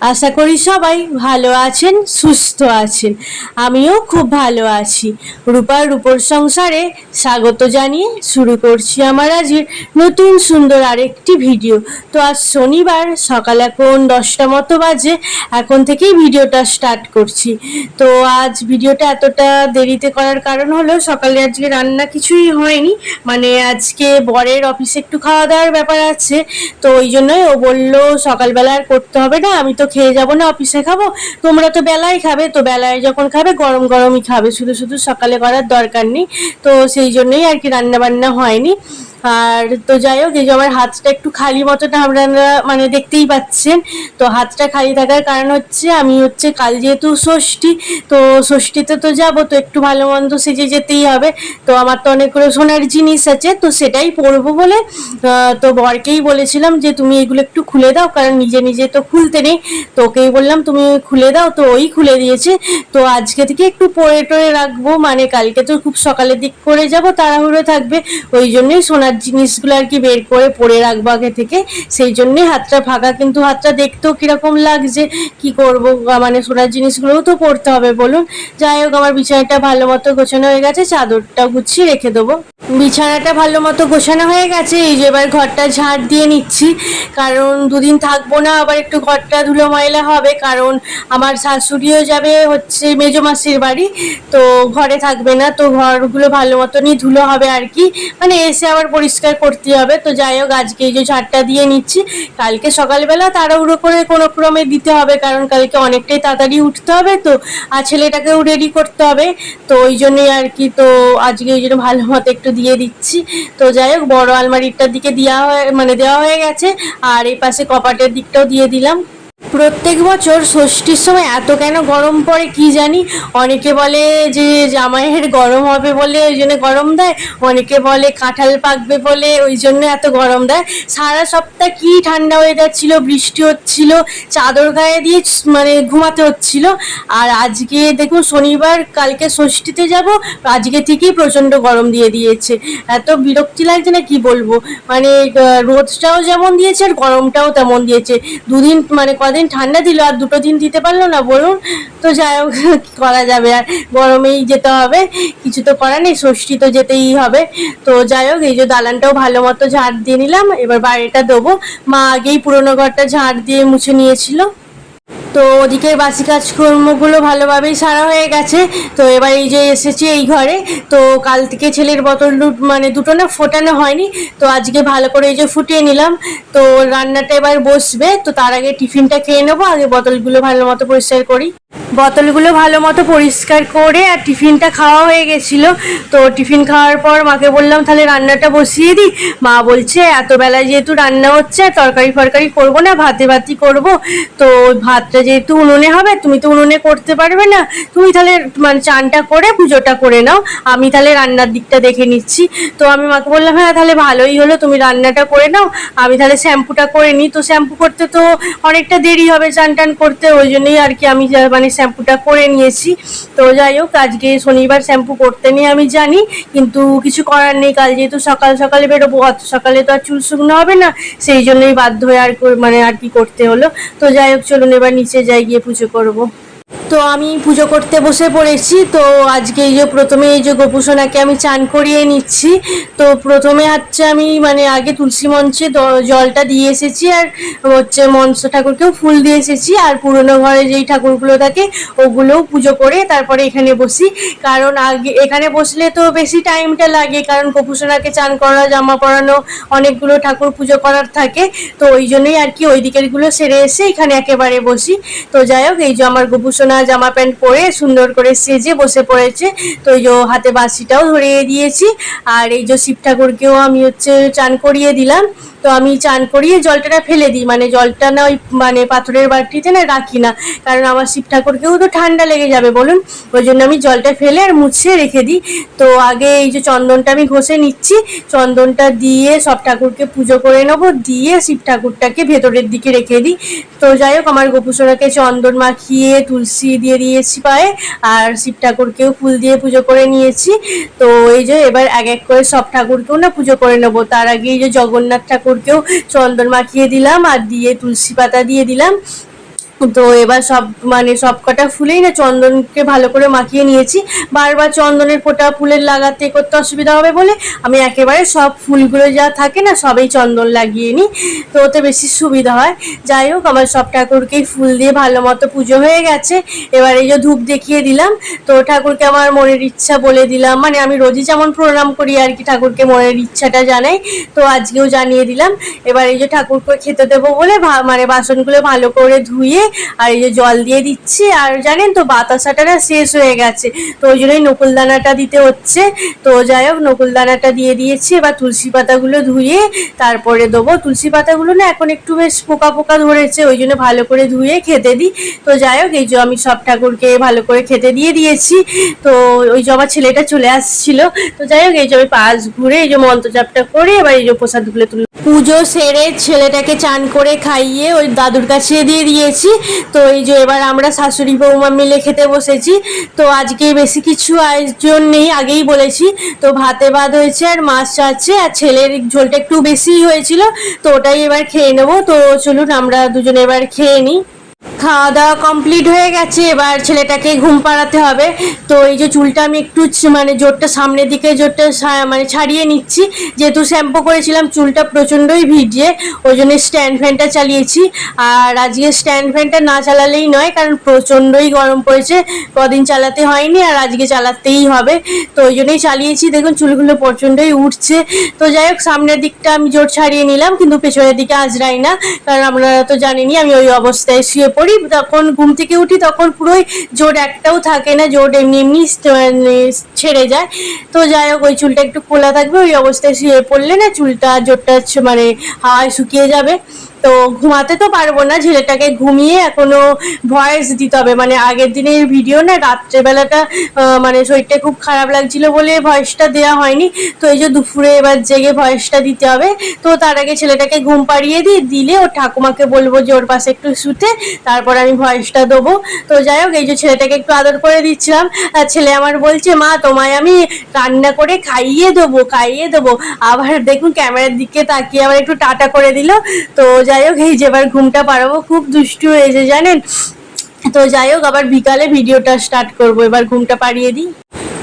আশা করি সবাই ভালো আছেন, সুস্থ আছেন। আমিও খুব ভালো আছি। রূপার রূপর সংসারে স্বাগত জানিয়ে শুরু করছি আমার আজকের নতুন সুন্দর আরেকটি ভিডিও। তো আজ শনিবার, সকাল এখন দশটা মতো বাজে, এখন থেকেই ভিডিওটা স্টার্ট করছি। তো আজ ভিডিওটা এতটা দেরিতে করার কারণ হলো, সকালে আজকে রান্না কিছুই হয়নি। মানে আজকে বরের অফিসে একটু খাওয়া দাওয়ার ব্যাপার আছে, তো ওই জন্যই ও বলল, সকালবেলা আর করতে হবে না, আমি তো খেয়ে যাব না অফিসে খাব। তোমরা তো বেলায় খাবে, তো বেলায় যখন খাবে, গরম গরমই খাবে। শুধু শুধু সকালে করার দরকার নেই। তো সেই জন্যই আর কি রান্নাবান্না হয়নি। আর তো যাই হোক, এই যে আমার হাতটা একটু খালি মতোটা আপনারা মানে দেখতেই পাচ্ছেন। তো হাতটা খালি থাকার কারণ হচ্ছে, আমি হচ্ছে কাল যেহেতু ষষ্ঠী, তো ষষ্ঠীতে তো যাব, তো একটু ভালো মন্দ সেজে যেতেই হবে। তো আমার তো অনেকগুলো সোনার জিনিস আছে, তো সেটাই পরবো বলে তো বরকেই বলেছিলাম যে তুমি এগুলো একটু খুলে দাও, কারণ নিজে নিজে তো খুলতে নেই। তো ওকেই বললাম, তুমি খুলে দাও। তো ওই খুলে দিয়েছে। তো আজকে থেকে একটু পরে টরে রাখব মানে কালকে তো খুব সকালের দিক করে যাব, তাড়াহুড়ো থাকবে, ওই জন্যই সোনার জিনিসগুলো আর কি বের করে পরে রাখব আগে থেকে। সেই জন্যই হাতটা ফাঁকা, কিন্তু হাতটা দেখতেও কীরকম লাগছে, কি করব? মানে সোনার জিনিসগুলোও তো পড়তে হবে বলুন। যাই হোক, আমার বিছানাটা ভালো মতো গোছানো হয়ে গেছে চাদরটা গুছিয়ে রেখে দেবো। বিছানাটা ভালো মতো গোছানো হয়ে গেছে, এই যে এবার ঘরটা ঝাড় দিয়ে নিচ্ছি। কারণ দুদিন থাকব না, আবার একটু ঘরটা ধুলো ময়লা হবে, কারণ আমার শাশুড়িও যাবে হচ্ছে মেজো মাসির বাড়ি, তো ঘরে থাকবে না, তো ঘরগুলো ভালো মতনই ধুলো হবে আর কি। মানে এসে আবার পরিষ্কার করতে হবে। তো যাই হোক, আজকে এই যে ঝাড়টা দিয়ে নিচ্ছি। কালকে সকালবেলা তাড়াহুড়ো করে কোনো ক্রমে দিতে হবে, কারণ কালকে অনেকটাই তাড়াতাড়ি উঠতে হবে তো, আর ছেলেটাকেও রেডি করতে হবে। তো ওই জন্যই আর কি, তো আজকে ওই জন্য ভালো মতো একটু দিয়ে দিচ্ছি। তো যাই হোক, বড় আলমারিটার দিকে দেওয়া হয়ে মানে দেওয়া হয়ে গেছে, আর এই পাশে কপাটের দিকটাও দিয়ে দিলাম। প্রত্যেক বছর ষষ্ঠীর সময় এত কেন গরম পড়ে কি জানি? অনেকে বলে যে জামাইয়ের গরম হবে বলে ওই জন্য গরম দেয়। অনেকে বলে কাঁঠাল পাকবে বলে ওই জন্য এত গরম দেয়। সারা সপ্তাহ কি ঠান্ডা ওয়েদার ছিল, বৃষ্টি হচ্ছিল, চাদর গায়ে দিয়ে মানে ঘুমাতে হচ্ছিল। আর আজকে দেখুন শনিবার, কালকে ষষ্ঠীতে যাব, আজকে থেকেই প্রচণ্ড গরম দিয়ে দিয়েছে। এত বিরক্তি লাগছে না কি বলব? মানে রোদটাও যেমন দিয়েছে আর গরমটাও তেমন দিয়েছে। দুদিন মানে কদিন ঠান্ডা দিল, আর দুটো দিন দিতে পারল না, বলুন। তো যাই হোক করা যাবে? আর গরমেই যেতে হবে, কিছু তো করার নেই, ষষ্ঠী তো যেতেই হবে। তো যাই হোক, এই যে দালানটাও ভালো মতো ঝাড় দিয়ে নিলাম, এবার বাড়িটা দেবো। মা আগেই পুরোনো ঘরটা ঝাড় দিয়ে মুছে নিয়েছিল। তো ওদিকের বাসি কাজকর্মগুলো ভালোভাবেই সারা হয়ে গেছে। তো এবার এই যে এসেছি এই ঘরে, তো কাল থেকে ছেলের বোতল মানে দুটো না ফোটানো হয়নি, তো আজকে ভালো করে এই যে ফুটিয়ে নিলাম। তো রান্নাটা এবার বসবে, তো তার আগে টিফিনটা খেয়ে নেব, আগে বোতলগুলো ভালো মতো পরিষ্কার করি। বোতলগুলো ভালো মতো পরিষ্কার করে আর টিফিনটা খাওয়া হয়ে গেছিল। তো টিফিন খাওয়ার পর মাকে বললাম, তাহলে রান্নাটা বসিয়ে দিই। মা বলছে এত বেলায় যেহেতু রান্না হচ্ছে, তরকারি ফরকারি করব না, ভাতে ভাতি করব। তো ভাতটা যেহেতু উনুনে হবে, তুমি তো উনুনে করতে পারবে না। তুমি তাহলে মানে চানটা করে, পুজোটা করে নাও। আমি তাহলে রান্নার দিকটা দেখে নিচ্ছি। তো আমি মাকে বললাম হ্যাঁ তাহলে ভালোই হলো, তুমি রান্নাটা করে নাও। আমি তাহলে শ্যাম্পুটা করে নিই। তো শ্যাম্পু করতে তো অনেকটা দেরি হবে চান টান করতে, ওই জন্যই আর কি আমি মানে শ্যাম্পুটা করে নিয়েছি। তো যাই হোক, আজকে শনিবার শ্যাম্পু করতে নিয়ে আমি জানি, কিন্তু কিছু করার নেই। কাল যেহেতু সকাল সকালে বেরোবো, অত সকালে তো আর চুল শুকনো হবে না, সেই জন্যই বাধ্য হয়ে আর মানে আর কি করতে হলো। তো যাই হোক, চলুন এবার নিচে যাই গিয়ে পুজো করব। তো আমি পুজো করতে বসে পড়েছি, তো আজকে এই যে প্রথমে এই যে গোপুসোনাকে আমি চান করিয়ে নিচ্ছি, তো প্রথমে হচ্ছে আমি মানে আগে তুলসী মঞ্চে জলটা দিয়ে এসেছি আর হচ্ছে মঞ্চ ঠাকুরকেও ফুল দিয়ে এসেছি আর পুরোনো ঘরে যেই ঠাকুরগুলো থাকে ওগুলোও পুজো করে তারপরে এখানে বসি। কারণ আগে, এখানে বসলে তো বেশি টাইমটা লাগে, কারণ গোপুসোনাকে চান করা, জামা পরানো অনেকগুলো ঠাকুর পুজো করার থাকে, তো ওই জন্যই আর কি ওই দিকেরগুলো সেরে এসে এখানে একেবারে বসি। তো যাই হোক, এই যে আমার গোপুসোনা জামা প্যান্ট পরে সুন্দর করে সেজে বসে পড়েছে। তো এই যে হাতে বাঁশিটাও ধরিয়ে দিয়েছি। আর এই যে শিব ঠাকুরকেও আমি হচ্ছে চান করিয়ে দিলাম। তো আমি চান করিয়ে জলটা ফেলে দিই। মানে জলটা না ওই মানে পাথরের বাটিতে না রাখি না। কারণ আমার শিব ঠাকুরকেও তো ঠান্ডা লেগে যাবে, বলুন। ওই জন্য আমি জলটা ফেলে আর মুছিয়ে রেখে দিই। তো আগে এই যে চন্দনটা আমি ঘষে নিচ্ছি, চন্দনটা দিয়ে সব ঠাকুরকে পুজো করে নেব, দিয়ে শিব ঠাকুরটাকে ভেতরের দিকে রেখে দিই। তো যাই হোক, আমার গোপুসোনাকে চন্দন মাখিয়ে তুলসী দিয়ে দিয়েছি পায়ে, আর শিব ঠাকুরকেও ফুল দিয়ে পুজো করে নিয়েছি। তো এই যে এবার এক এক করে সব ঠাকুরকেও না পুজো করে নেব। তার আগে এই যে জগন্নাথ ঠাকুর ঠাকুরকেও চন্দন মাখিয়ে দিলাম আর দিয়ে তুলসী পাতা দিয়ে দিলাম। তো এবার সব মানে সব কটা ফুলেই না চন্দনকে ভালো করে মাখিয়ে নিয়েছি। বারবার চন্দনের ফোঁটা ফুলের লাগাতে করতে অসুবিধা হবে বলে আমি একেবারে সব ফুলগুলো যা থাকে না সবেই চন্দন লাগিয়ে নিই। তো ওতে বেশি সুবিধা হয়। যাই হোক, আমার সব ঠাকুরকেই ফুল দিয়ে ভালো মতো পুজো হয়ে গেছে। এবার এই যে ধূপ দেখিয়ে দিলাম, তো ঠাকুরকে আমার মনের ইচ্ছা বলে দিলাম। মানে আমি রোজই যেমন প্রণাম করি আর কি, ঠাকুরকে মনের ইচ্ছাটা জানাই, তো আজকেও জানিয়ে দিলাম। এবার এই যে ঠাকুরকে খেতে দেবো বলে মানে বাসনগুলো ভালো করে ধুয়ে আর এই যে জল দিয়ে দিচ্ছি, আর জানেন তো বাতাসাটা না শেষ হয়ে গেছে। তো ওই জন্যই নকুল দানাটা দিতে হচ্ছে। তো যাই হোক নকুল দানাটা দিয়ে দিয়েছি, এবার তুলসী পাতাগুলো ধুয়ে তারপরে দেবো। তুলসী পাতাগুলো না এখন একটু বেশ পোকা পোকা ধরেছে, ওই জন্য ভালো করে ধুয়ে খেতে দিই। তো যাই হোক, এই যে আমি সব ঠাকুরকে ভালো করে খেতে দিয়ে দিয়েছি। তো ওই যে আমার ছেলেটা চলে আসছিল। তো যাই হোক, এই যে আমি পাশ ঘুরে এই যে মন্ত্রজাপটা করে এবার এই যে প্রসাদগুলো তুলে পুজো সেরে ছেলেটাকে চান করে খাইয়ে ওই দাদুর কাছে দিয়ে দিয়েছি। তো এই যে এবার আমরা শাশুড়ি বৌমা মিলে খেতে বসেছি। তো আজকে বেশি কিছু আয়োজন নেই, আগেই বলেছি। তো ভাতে ভাত হয়েছে আর মাছ চাচ্ছে আর ছেলের ঝোলটা একটু বেশি হয়েছিল, তো ওটাই এবার খেয়ে নেব। তো চলুন আমরা দুজনে এবার খেয়ে নিই। খাওয়া দাওয়া কমপ্লিট হয়ে গেছে। এবার ছেলেটাকে ঘুম পাড়াতে হবে। তো এই যে চুলটা আমি একটু মানে জোরটা সামনের দিকে জোরটা মানে ছাড়িয়ে নিচ্ছি। যেহেতু শ্যাম্পু করেছিলাম, চুলটা প্রচণ্ডই ভিজে, ওই জন্য স্ট্যান্ড ফ্যানটা চালিয়েছি। আর আজকে স্ট্যান্ড ফ্যানটা না চালালেই নয়, কারণ প্রচণ্ডই গরম পড়েছে। কদিন চালাতে হয়নি, আর আজকে চালাতেই হবে। তো ওই জন্যই চালিয়েছি। দেখুন, চুলগুলো প্রচণ্ডই উঠছে। তো যাই হোক, সামনের দিকটা আমি জোর ছাড়িয়ে নিলাম, কিন্তু পেছনের দিকে আজরাই না। কারণ আপনারা তো জানেনই, আমি ওই অবস্থায় শুয়ে পড়ি। তখন ঘুম থেকে উঠি তখন পুরোই জোর একটাও থাকে না, জোর এমনি এমনি মানে ছেড়ে যায়। তো যাই হোক, ওই চুলটা একটু খোলা থাকবে, ওই অবস্থায় শুয়ে পড়লে না চুলটা জোরটা মানে হাওয়ায় শুকিয়ে যাবে। তো ঘুমাতে তো পারব না, ছেলেটাকে ঘুমিয়ে এখনও ভয়েস দিতে হবে। মানে আগের দিনের ভিডিও না, রাত্রেবেলাটা মানে শরীরটা খুব খারাপ লাগছিল বলে ভয়েসটা দেওয়া হয়নি। তো এই যে দুপুরে এবার জেগে ভয়েসটা দিতে হবে। তো তার আগে ছেলেটাকে ঘুম পাড়িয়ে দিই, দিলে ওর ঠাকুমাকে বলব যে ওর পাশে একটু শুতে, তারপর আমি ভয়েসটা দেবো। তো যাই হোক, এই যে ছেলেটাকে একটু আদর করে দিচ্ছিলাম। আর ছেলে আমার বলছে, মা, তোমায় আমি রান্না করে খাইয়ে দেবো খাইয়ে দেবো। আবার দেখুন, ক্যামেরার দিকে তাকিয়ে আবার একটু টাটা করে দিল। তো যাই হোক, এই যে এবার ঘুমটা পাড়াবো, খুব দুষ্টু হয়েছে জানেন? তো যাই হোক, আবার বিকালে ভিডিওটা স্টার্ট করব, এবার ঘুমটা পাড়িয়ে দিই।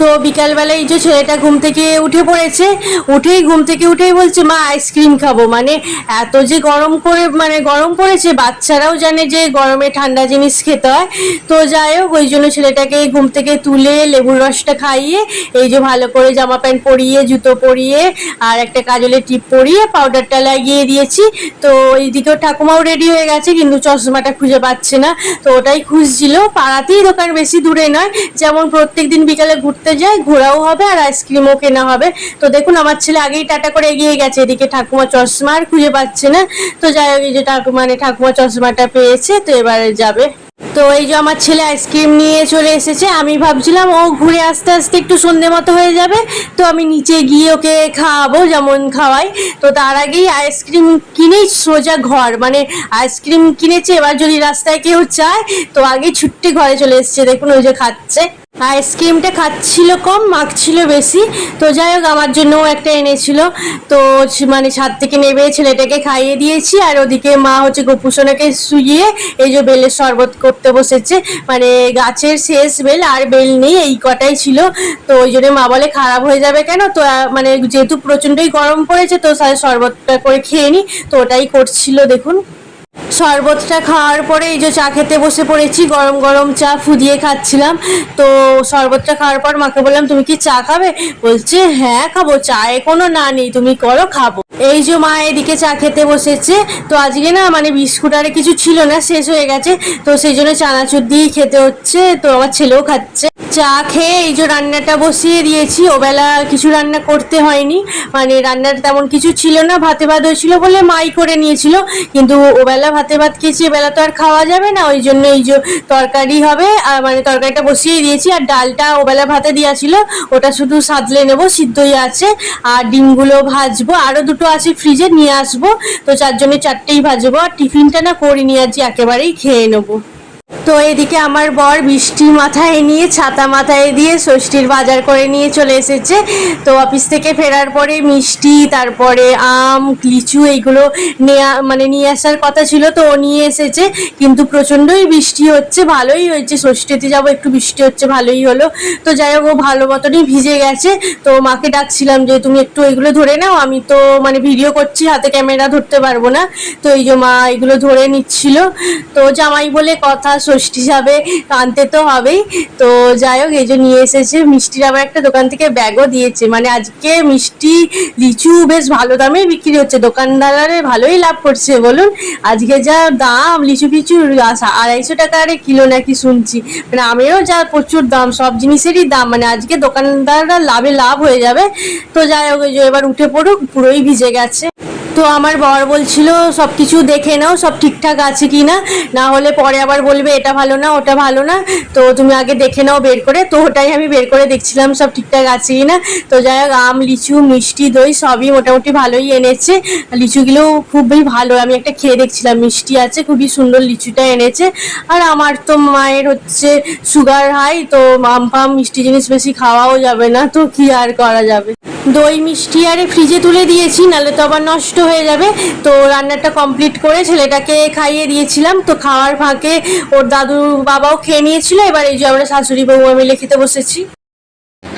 তো বিকালবেলা এই যে ছেলেটা ঘুম থেকে উঠে পড়েছে, উঠেই ঘুম থেকে উঠেই বলছে, মা আইসক্রিম খাব। মানে এত যে গরম করে মানে গরম পড়েছে, বাচ্চারাও জানে যে গরমে ঠান্ডা জিনিস খেতে হয়। তো যাই হোক, ওই জন্য ছেলেটাকে ঘুম থেকে তুলে লেবুর রসটা খাইয়ে, এই যে ভালো করে জামা প্যান্ট পরিয়ে, জুতো পরিয়ে, আর একটা কাজলের টিপ পরিয়ে পাউডারটা লাগিয়ে দিয়েছি। তো এইদিকেও ঠাকুমাও রেডি হয়ে গেছে, কিন্তু চশমাটা খুঁজে পাচ্ছে না। তো ওটাই খুঁজছিল, পাড়াতেই দোকান বেশি দূরে নয়, যেমন প্রত্যেক দিন বিকালে ঘুরতে যায় ঘোরাও হবে আর আইসক্রিমও কেনা হবে। তো দেখুন, আমার ছেলে আগেই টাটা করে এগিয়ে গেছে। এদিকে ঠাকুমা চশমা আর খুঁজে পাচ্ছে না। তো যাই হোক, এই যে ঠাকুমা মানে ঠাকুমা চশমাটা পেয়েছে, তো এবারে যাবে। তো এই যে আমার ছেলে আইসক্রিম নিয়ে চলে এসেছে। আমি ভাবছিলাম, ও ঘুরে আসতে আসতে একটু সন্ধে মতো হয়ে যাবে। তো আমি নিচে গিয়ে ওকে খাওয়াবো, যেমন খাওয়াই। তো তার আগেই আইসক্রিম কিনেই সোজা ঘর। মানে আইসক্রিম কিনেছে, এবার যদি রাস্তায় কেউ চায়, তো আগে ছুট্টি ঘরে চলে এসেছে। দেখুন, ওই যে খাচ্ছে। আইসক্রিমটা খাচ্ছিল কম, মাখছিল বেশি। তো যাই হোক, আমার জন্যও একটা এনেছিল। তো মানে ছাদ থেকে নেবে ছেলেটাকে খাইয়ে দিয়েছি। আর ওদিকে মা হচ্ছে গোপুসোনাকে শুইয়ে এই যে বেলের শরবত করতে বসেছে। মানে গাছের শেষ বেল, আর বেল নেই, এই কটাই ছিল। তো ওই জন্য মা বলে, খারাপ হয়ে যাবে কেন? তো মানে যেহেতু প্রচণ্ডই গরম পড়েছে, তো শরবতটা করে খেয়ে নি। তো ওটাই করছিল, দেখুন। শরবতটা খাওয়ার পরে এই যে চা খেতে বসে পড়েছি, গরম গরম চা ফুদিয়ে খাচ্ছিলাম। তো শরবতটা খাওয়ার পর মাকে বললাম, তুমি কি চা খাবে? বলছে হ্যাঁ খাব। চায়ে কোনো না নেই। তুমি করো, খাব। এই যে মা এদিকে চা খেতে বসেছে, তো আজকে না মানে বিস্কুট আর কিছু ছিল না, শেষ হয়ে গেছে, তো সেই জন্য চানাচুর দিয়েই খেতে হচ্ছে, তো আমার ছেলেও খাচ্ছে। চা খেয়ে এই যে রান্নাটা বসিয়ে দিয়েছি, ওবেলা কিছু রান্না করতে হয়নি মানে রান্নার তেমন কিছু ছিল না, ভাতে ভাত হয়েছিল বলে মাই করে নিয়েছিল, কিন্তু ওবেলা ভাতে ভাত খেয়েছি, এবেলা তো আর খাওয়া যাবে না, ওই জন্য এই যে তরকারি হবে, আর মানে তরকারিটা বসিয়ে দিয়েছি, আর ডালটা ওবেলা ভাতে দেওয়া ছিল ওটা শুধু সাদলে নেব, সিদ্ধই আছে, আর ডিমগুলো ভাজবো, আরও দুটো আছে ফ্রিজে নিয়ে আসব। তো চারজনে চারটেই ভাজবো। আর টিফিনটা না করে নিয়ে আজ একেবারেই খেয়ে নেব। তো এদিকে আমার বর বৃষ্টি মাথায় নিয়ে, ছাতা মাথায় দিয়ে ষষ্ঠীর বাজার করে নিয়ে চলে এসেছে। তো অফিস থেকে ফেরার পরে মিষ্টি, তারপরে আম, লিচু এইগুলো নেয়া মানে নিয়ে আসার কথা ছিল, তো ও নিয়ে এসেছে। কিন্তু প্রচণ্ডই বৃষ্টি হচ্ছে, ভালোই হয়েছে। ষষ্ঠীতে যাব, একটু বৃষ্টি হচ্ছে, ভালোই হলো। তো যাই হোক, ও ভালো মতনই ভিজে গেছে। তো মাকে ডাকছিলাম যে, তুমি একটু এগুলো ধরে নাও, আমি তো মানে ভিডিও করছি, হাতে ক্যামেরা ধরতে পারব না। তো এই যে মা এগুলো ধরে নিচ্ছিল। তো জামাই বলে, কথা ষষ্ঠী যাবে আনতে তো হবেই। তো যাই হোক, এই যে নিয়ে এসেছে মিষ্টির আবার একটা দোকান থেকে ব্যাগও দিয়েছে। মানে আজকে মিষ্টি, লিচু বেশ ভালো দামে বিক্রি হচ্ছে। দোকানদারের ভালোই লাভ করছে, বলুন। আজকে যা দাম, লিচু ফিচু আড়াইশো টাকা আরে কিলো নাকি শুনছি। মানে আমেরও যা প্রচুর দাম, সব জিনিসেরই দাম। মানে আজকে দোকানদাররা লাভে লাভ হয়ে যাবে। তো যাই হোক, এই যে এবার উঠে পড়ুক, পুরোই ভিজে গেছে। তো আমার বর বলছিল, সব কিছু দেখে নাও, সব ঠিকঠাক আছে কি না? না হলে পরে আবার বলবে, এটা ভালো না, ওটা ভালো না। তো তুমি আগে দেখে নাও বের করে। তো ওটাই আমি বের করে দেখছিলাম, সব ঠিকঠাক আছে কি না? তো যাই হোক, আম, লিচু, মিষ্টি, দই সবই মোটামুটি ভালোই এনেছে। লিচুগুলো খুবই ভালো, আমি একটা খেয়ে দেখছিলাম, মিষ্টি আছে, খুবই সুন্দর লিচুটা এনেছে। আর আমার তো মায়ের হচ্ছে সুগার হাই তো আম পাম মিষ্টি জিনিস বেশি খাওয়াও যাবে না, তো কি আর করা যাবে? দই মিষ্টি আরে ফ্রিজে তুলে দিয়েছি, নাহলে তো আবার নষ্ট হয়ে যাবে। তো রান্নাটা কমপ্লিট করে ছেলেটাকে খাইয়ে দিয়েছিলাম। তো খাওয়ার ফাঁকে ওর দাদু বাবাও খেয়ে নিয়েছিল, এবার এই যে আমরা শাশুড়ি বউ মিলে খেতে বসেছি।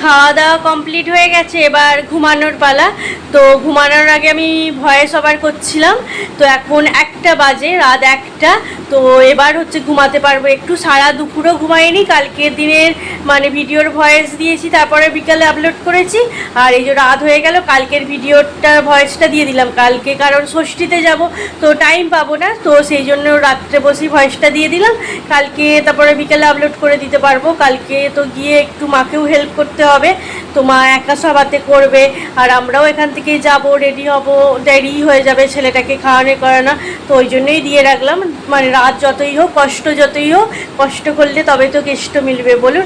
খাওয়া দাওয়া কমপ্লিট হয়ে গেছে, এবার ঘুমানোর পালা। তো ঘুমানোর আগে আমি ভয়েস ওভার করছিলাম। তো এখন একটা বাজে, রাত একটা। তো এবার হচ্ছে ঘুমাতে পারব। একটু সারা দুপুরও ঘুমাইনি, কালকের দিনের মানে ভিডিওর ভয়েস দিয়েছি, তারপরে বিকালে আপলোড করেছি। আর এই যে রাত হয়ে গেল, কালকের ভিডিওটার ভয়েসটা দিয়ে দিলাম। কালকে কারণ ষষ্ঠীতে যাব, তো টাইম পাবো না। তো সেই জন্য রাত্রে বসেই ভয়েসটা দিয়ে দিলাম। কালকে তারপরে বিকালে আপলোড করে দিতে পারব। কালকে তো গিয়ে একটু মাকেও হেল্প করতে হবে। তো মা একা সবাতে করবে। আর আমরাও এখান থেকে যাব রেডি হব। দেরি হয়ে যাবে, ছেলেটাকে খাওয়ানো করানো তো ওই জন্যই দিয়ে রাখলাম। মানে রাত যতই হোক, কষ্ট যতই হোক, কষ্ট করলে তবে তো কেষ্ট মিলবে বলুন।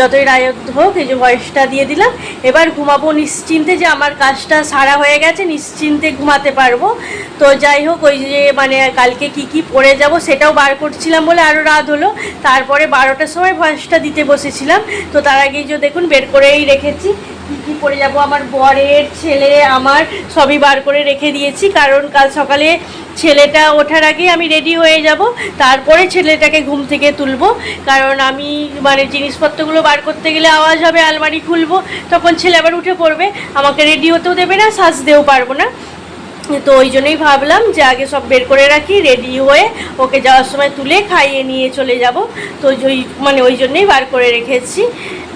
যতই রায়ত হোক, এই যে ভয়েসটা দিয়ে দিলাম। এবার ঘুমাবো নিশ্চিন্তে যে আমার কাজটা সারা হয়ে গেছে, নিশ্চিন্তে ঘুমাতে পারব। তো যাই হোক, ওই যে মানে কালকে কি কি পরে যাব সেটাও বার করছিলাম বলে আরও রাত হলো। তারপরে বারোটার সময় ভয়েসটা দিতে বসেছিলাম। তো তার আগেই যে দেখুন, বের করেই রেখেছি। কি কি পরে যাব? আমার বরের ছেলে আমার সবই বার করে রেখে দিয়েছি, কারণ কাল সকালে ছেলেটা ওঠার আগে আমি রেডি হয়ে যাব। তারপরে ছেলেটাকে ঘুম থেকে তুলব। কারণ আমি মানে জিনিসপত্রগুলো বার করতে গেলে আওয়াজ হবে, আলমারি খুলবো, তখন ছেলে আবার উঠে পড়বে। আমাকে রেডি হতেও দেবে না, সাজতেও পারব না। তো ওই জন্যই ভাবলাম যে আগে সব বের করে রাখি রেডি হয়ে ওকে যাওয়ার সময় তুলে খাইয়ে নিয়ে চলে যাব। তো ওই মানে ওই জন্যই বার করে রেখেছি।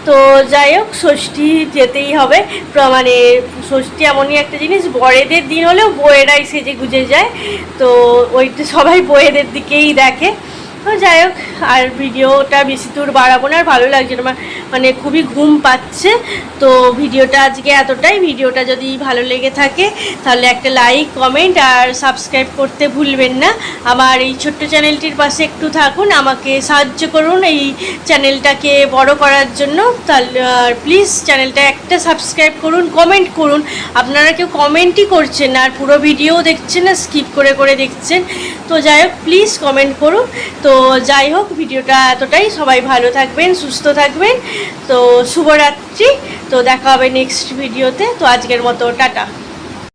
তো যাই হোক, ষষ্ঠী যেতেই হবে। মানে ষষ্ঠী এমনই একটা জিনিস, বড়েদের দিন হলেও বয়েরাই সেজে গুজে যায়। তো ওইটা সবাই বয়েদের দিকেই দেখে। যাই হোক, আর ভিডিওটা বেশি দূর বাড়াবো না, আর ভালো লাগছে না মানে খুবই ঘুম পাচ্ছে। তো ভিডিওটা আজকে এতটাই, ভিডিওটা যদি ভালো লেগে থাকে, তাহলে একটা লাইক কমেন্ট আর সাবস্ক্রাইব করতে ভুলবেন না। আমার এই ছোট্ট চ্যানেলটির পাশে একটু থাকুন, আমাকে সাহায্য করুন এই চ্যানেলটাকে বড় করার জন্য। তাহলে প্লিজ চ্যানেলটা একটা সাবস্ক্রাইব করুন কমেন্ট করুন। আপনারা কেউ কমেন্টই করছেন আর পুরো ভিডিও দেখছেন না স্কিপ করে করে দেখছেন। তো যাই হোক প্লিজ কমেন্ট করুন। তো যাই হোক, ভিডিওটা এতটাই। সবাই ভালো থাকবেন, সুস্থ থাকবেন। তো শুভরাত্রি। তো দেখা হবে নেক্সট ভিডিওতে তো আজকের মতো, টাটা।